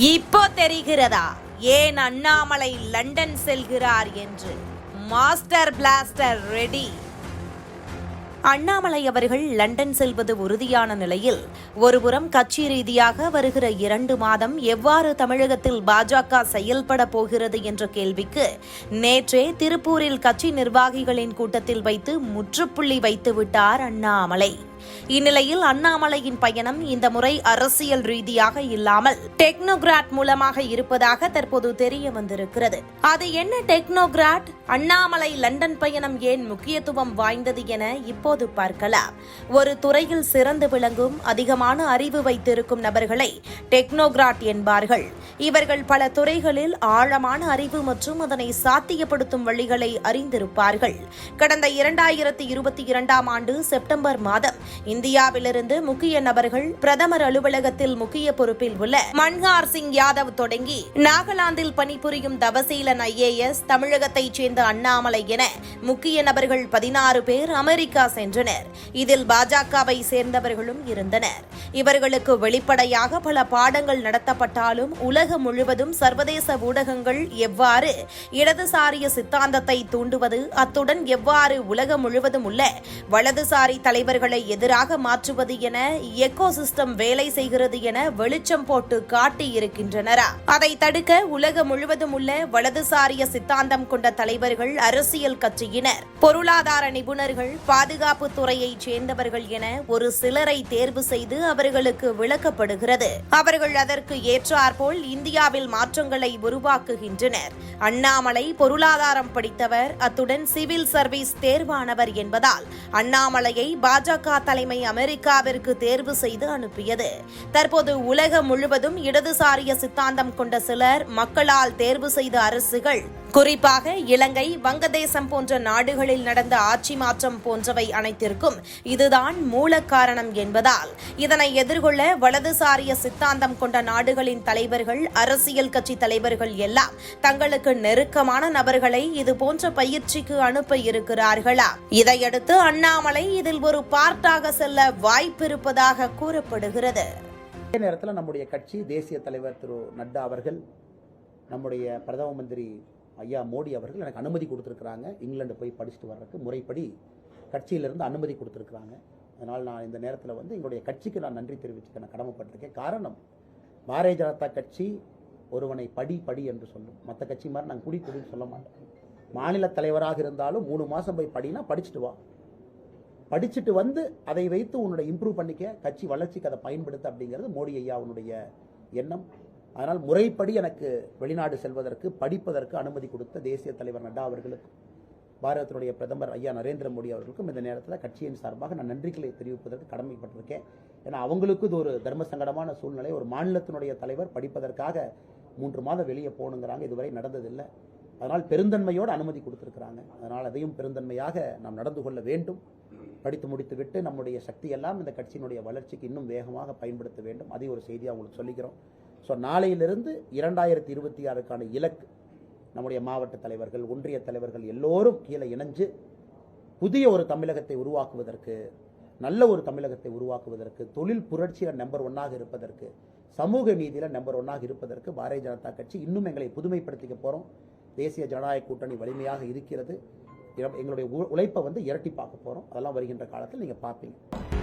இப்போ தெரிகிறதா? ஏன் அண்ணாமலை லண்டன் செல்கிறார் என்று? Master plaster ready. அண்ணாமலை அவர்கள் லண்டன் செல்வது உறுதியான நிலையில் ஒருபுறம் கட்சி ரீதியாக வருகிற இரண்டு மாதம் எவ்வாறு தமிழகத்தில் பாஜக செயல்பட போகிறது என்ற கேள்விக்கு நேற்றே திருப்பூரில் கட்சி நிர்வாகிகளின் கூட்டத்தில் வைத்து முற்றுப்புள்ளி வைத்துவிட்டார் அண்ணாமலை. இந்நிலையில் அண்ணாமலையின் பயணம் இந்த முறை அரசியல் ரீதியாக இல்லாமல் டெக்னோகிராட் மூலமாக இருப்பதாக தற்போது தெரிய வந்திருக்கிறது அது என்ன டெக்னோகிராட்? அண்ணாமலை லண்டன் பயணம் ஏன் முக்கியத்துவம் வாய்ந்தது என இப்போது பார்க்கலாம். ஒரு துறையில் சிறந்து விளங்கும் அதிகமான அறிவு வைத்திருக்கும் நபர்களை டெக்னோகிராட் என்பார்கள். இவர்கள் பல துறைகளில் ஆழமான அறிவு மற்றும் அதனை சாத்தியப்படுத்தும் வழிகளை அறிந்திருப்பார்கள். கடந்த இரண்டாயிரத்தி இருபத்தி இரண்டாம் ஆண்டு செப்டம்பர் மாதம் இந்தியாவிலிருந்து முக்கிய நபர்கள் பிரதமர் அலுவலகத்தில் முக்கிய பொறுப்பில் உள்ள மன்ஹார் சிங் யாதவ் தொடங்கி நாகாலாந்தில் பணிபுரியும் தவசீலன் ஐஏஎஸ் தமிழகத்தைச் சேர்ந்த அண்ணாமலை என முக்கிய நபர்கள் பதினாறு பேர் அமெரிக்கா சென்றனர். இதில் பாஜகவை சேர்ந்தவர்களும் இருந்தனர். இவர்களுக்கு வெளிப்படையாக பல பாடங்கள் நடத்தப்பட்டாலும் உலகம் முழுவதும் சர்வதேச ஊடகங்கள் எவ்வாறு இடதுசாரிய சித்தாந்தத்தை தூண்டுவது அத்துடன் எவ்வாறு உலகம் முழுவதும் உள்ள வலதுசாரி தலைவர்களை எதிராக மாற்றுவது என எக்கோசிஸ்டம் வேலை செய்கிறது என வெளிச்சம் போட்டு காட்டியிருக்கின்றனரா. அதை தடுக்க உலகம் முழுவதும் உள்ள வலதுசாரிய சித்தாந்தம் கொண்ட தலைவர்கள் அரசியல் கட்சியினர். பொருளாதார நிபுணர்கள் பாதுகாப்பு துறையைச் சேர்ந்தவர்கள் என ஒரு சிலரை தேர்வு செய்து அவர்களுக்கு விளக்கப்படுகிறது. அவர்கள் அதற்கு ஏற்றாற்போல் இந்தியாவில் மாற்றங்களை உருவாக்குகின்றனர். அண்ணாமலை பொருளாதாரம் படித்தவர் அத்துடன் சிவில் சர்வீஸ் தேர்வானவர் என்பதால் அண்ணாமலையை பாஜக தலைமை அமெரிக்காவிற்கு தேர்வு செய்து அனுப்பியது. தற்போது உலகம் முழுவதும் இடதுசாரிய சித்தாந்தம் கொண்ட சிலர் மக்களால் தேர்வு செய்த அரசுகள் குறிப்பாக இலங்கை வங்கதேசம் போன்ற நாடுகளில் நடந்த ஆட்சி மாற்றம் போன்றவை அனைத்திற்கும் இதுதான் மூல காரணம் என்பதால் இதனை எதிர்கொள்ள வலதுசாரிய சித்தாந்தம் கொண்ட நாடுகளின் தலைவர்கள் அரசியல் கட்சி தலைவர்கள் எல்லாம் தங்களுக்கு நெருக்கமான நபர்களை இது போன்ற பயிற்சிக்கு அனுப்ப இருக்கிறார்களா? இதையடுத்து அண்ணாமலை இதில் ஒரு பார்ட்டாக செல்ல வாய்ப்பிருப்பதாக கூறப்படுகிறது. அதே நேரத்தில் நம்முடைய கட்சி தேசிய தலைவர் திரு நட்டா அவர்கள் நம்முடைய பிரதம மந்திரி ஐயா மோடி அவர்கள் எனக்கு அனுமதி கொடுத்துருக்குறாங்க. இங்கிலாந்து போய் படிச்சுட்டு வர்றதுக்கு முறைப்படி கட்சியிலிருந்து அனுமதி கொடுத்துருக்குறாங்க. அதனால் நான் இந்த நேரத்தில் வந்து எங்களுடைய கட்சிக்கு நான் நன்றி தெரிவிச்சுக்க நான் கடமைப்பட்டிருக்கேன். காரணம் பாரதிய ஜனதா கட்சி ஒருவனை படி படி என்று சொல்லும். மற்ற கட்சி மாதிரி நான் குடி குடின்னு சொல்ல மாட்டேன். மாநில தலைவராக இருந்தாலும் மூணு மாதம் போய் படினா படிச்சுட்டு வா. படிச்சுட்டு வந்து அதை வைத்து உன்னோட இம்ப்ரூவ் பண்ணிக்க கட்சி வளர்ச்சிக்கு அதை பயன்படுத்த அப்படிங்கிறது மோடி ஐயா அவனுடைய எண்ணம். அதனால் முறைப்படி எனக்கு வெளிநாடு செல்வதற்கு படிப்பதற்கு அனுமதி கொடுத்த தேசிய தலைவர் நட்டா அவர்களுக்கும் பாரதத்தினுடைய பிரதமர் ஐயா நரேந்திர மோடி அவர்களுக்கும் இந்த நேரத்தில் கட்சியின் சார்பாக நான் நன்றிகளை தெரிவிப்பதற்கு கடமைப்பட்டிருக்கேன். ஏன்னா அவங்களுக்கு இது ஒரு தர்ம சங்கடமான சூழ்நிலை. ஒரு மாநிலத்தினுடைய தலைவர் படிப்பதற்காக மூன்று மாதம் வெளியே போகணுங்கிறாங்க. இதுவரை நடந்ததில்லை. அதனால் பெருந்தன்மையோடு அனுமதி கொடுத்துருக்குறாங்க. அதனால் அதையும் பெருந்தன்மையாக நாம் நடந்து கொள்ள வேண்டும். படித்து முடித்துவிட்டு நம்முடைய சக்தியெல்லாம் இந்த கட்சியினுடைய வளர்ச்சிக்கு இன்னும் வேகமாக பயன்படுத்த வேண்டும். அதை ஒரு செய்தியாக உங்களுக்கு சொல்லிக்கிறோம். ஸோ நாளையிலிருந்து இரண்டாயிரத்தி இருபத்தி ஆறுக்கான இலக்கு நம்முடைய மாவட்ட தலைவர்கள் ஒன்றிய தலைவர்கள் எல்லோரும் கீழே இணைஞ்சு புதிய ஒரு தமிழகத்தை உருவாக்குவதற்கு நல்ல ஒரு தமிழகத்தை உருவாக்குவதற்கு தொழில் புரட்சியில் நம்பர் ஒன்னாக இருப்பதற்கு சமூக நீதியில் நம்பர் ஒன்னாக இருப்பதற்கு பாரதிய ஜனதா கட்சி இன்னும் எங்களை புதுமைப்படுத்திக்க போகிறோம் தேசிய ஜனநாயக கூட்டணி வலிமையாக இருக்கிறது. எங்களுடைய உ- உழைப்பை வந்து இரட்டி பார்க்க போகிறோம் அதெல்லாம் வருகின்ற காலத்தில் நீங்கள் பார்ப்பீங்க.